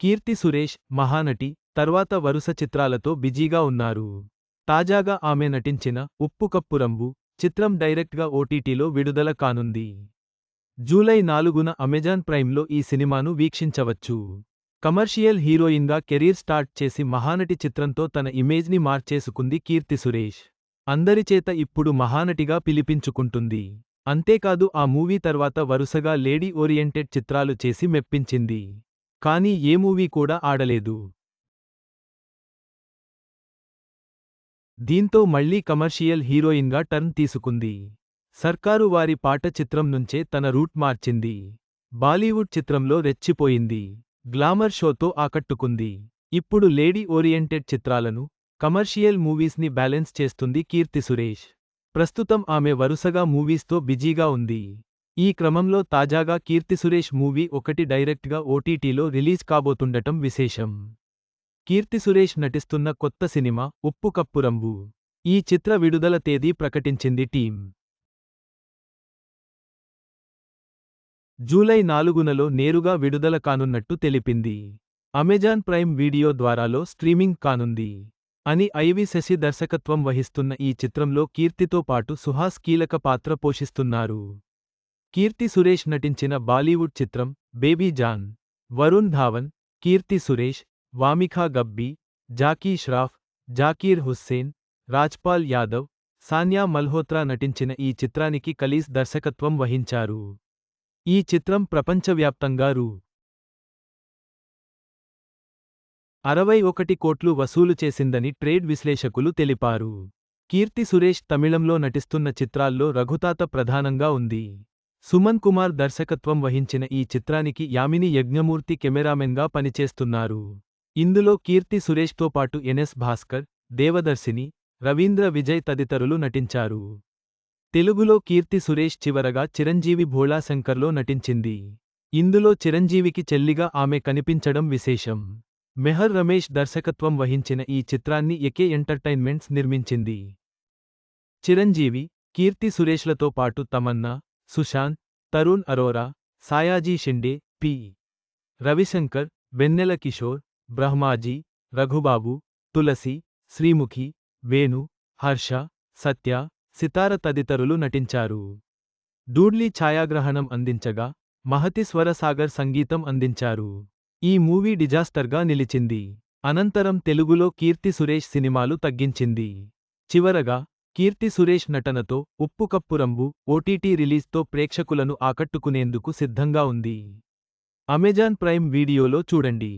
కీర్తి సురేష్ మహానటి తర్వాత వరుస చిత్రాలతో బిజీగా ఉన్నారు. తాజాగా ఆమె నటించిన ఉప్పు కప్పురంబు చిత్రం డైరెక్ట్గా ఓటీటీలో విడుదల కానుంది. జూలై నాలుగున అమెజాన్ ప్రైమ్లో ఈ సినిమాను వీక్షించవచ్చు. కమర్షియల్ హీరోయిన్గా కెరీర్ స్టార్ట్ చేసి మహానటి చిత్రంతో తన ఇమేజ్ని మార్చేసుకుంది కీర్తి సురేష్. అందరిచేత ఇప్పుడు మహానటిగా పిలిపించుకుంటుంది. అంతేకాదు ఆ మూవీ తర్వాత వరుసగా లేడీ ఓరియంటెడ్ చిత్రాలు చేసి మెప్పించింది. కానీ ఏ మూవీ కూడా ఆడలేదు. దీంతో మళ్ళీ కమర్షియల్ హీరోయిన్గా టర్న్ తీసుకుంది. సర్కారు వారి పాట చిత్రం నుంచే తన రూట్ మార్చింది. బాలీవుడ్ చిత్రంలో రెచ్చిపోయింది. గ్లామర్ షోతో ఆకట్టుకుంది. ఇప్పుడు లేడీ ఓరియంటెడ్ చిత్రాలను కమర్షియల్ మూవీస్ని బ్యాలెన్స్ చేస్తుంది కీర్తి సురేష్. ప్రస్తుతం ఆమె వరుసగా మూవీస్తో బిజీగా ఉంది. ఈ క్రమంలో తాజాగా కీర్తి సురేష్ మూవీ ఒకటి డైరెక్ట్గా ఓటీటీలో రిలీజ్ కాబోతుండటం విశేషం. కీర్తి సురేష్ నటిస్తున్న కొత్త సినిమా ఉప్పు కప్పురంబు ఈ చిత్ర విడుదల తేదీ ప్రకటించింది టీం జూలై నాలుగునలో నేరుగా విడుదల కానున్నట్టు తెలిపింది. అమెజాన్ ప్రైమ్ వీడియో ద్వారాలో స్ట్రీమింగ్ కానుంది. అని ఐవి శశి దర్శకత్వం వహిస్తున్న ఈ చిత్రంలో కీర్తితో పాటు సుహాస్ కీలక పాత్ర పోషిస్తున్నారు. కీర్తి సురేష్ నటించిన బాలీవుడ్ చిత్రం బేబీ జాన్ వరుణ్ ధావన్ కీర్తి సురేష్ వామిఖా గబ్బీ జాకీ ష్రాఫ్ జాకీర్ హుస్సేన్ రాజ్పాల్ యాదవ్ సాన్యా మల్హోత్రా నటించిన ఈ చిత్రానికి కలీస్ దర్శకత్వం వహించారు. ఈ చిత్రం ప్రపంచవ్యాప్తంగా రూ. అరవై ఒకటి కోట్లు వసూలు చేసిందని ట్రేడ్ విశ్లేషకులు తెలిపారు. కీర్తి సురేష్ తమిళంలో నటిస్తున్న చిత్రాల్లో రఘుతాత ప్రధానంగా ఉంది. సుమన్ కుమార్ దర్శకత్వం వహించిన ఈ చిత్రానికి యామిని యజ్ఞమూర్తి కెమెరామెన్గా పనిచేస్తున్నారు. ఇందులో కీర్తి సురేష్తో పాటు ఎన్ఎస్ భాస్కర్ దేవదర్శిని రవీంద్ర విజయ్ తదితరులు నటించారు. తెలుగులో కీర్తి సురేష్ చివరగా చిరంజీవి భోళాశంకర్లో నటించింది. ఇందులో చిరంజీవికి చెల్లిగా ఆమె కనిపించడం విశేషం. మెహర్ రమేష్ దర్శకత్వం వహించిన ఈ చిత్రాన్ని ఎకే ఎంటర్టైన్మెంట్స్ నిర్మించింది. చిరంజీవి కీర్తి సురేష్లతో పాటు తమన్నా సుశాంత్ తరుణ్ అరోరా సాయాజీ షిండే పి. రవిశంకర్ వెన్నెల కిషోర్ బ్రహ్మాజీ రఘుబాబు తులసి శ్రీముఖి వేణు హర్ష సత్య సితార తదితరులు నటించారు. డూడ్లీ ఛాయాగ్రహణం అందించగా మహతి స్వరసాగర్ సంగీతం అందించారు. ఈ మూవీ డిజాస్టర్గా నిలిచింది. అనంతరం తెలుగులో కీర్తి సురేష్ సినిమాలు తగ్గించింది. చివరగా కీర్తి సురేష్ నటనతో ఉప్పు కప్పురంబు ఓటీటీ రిలీజ్తో ప్రేక్షకులను ఆకట్టుకునేందుకు సిద్ధంగా ఉంది. అమెజాన్ ప్రైమ్ వీడియోలో చూడండి.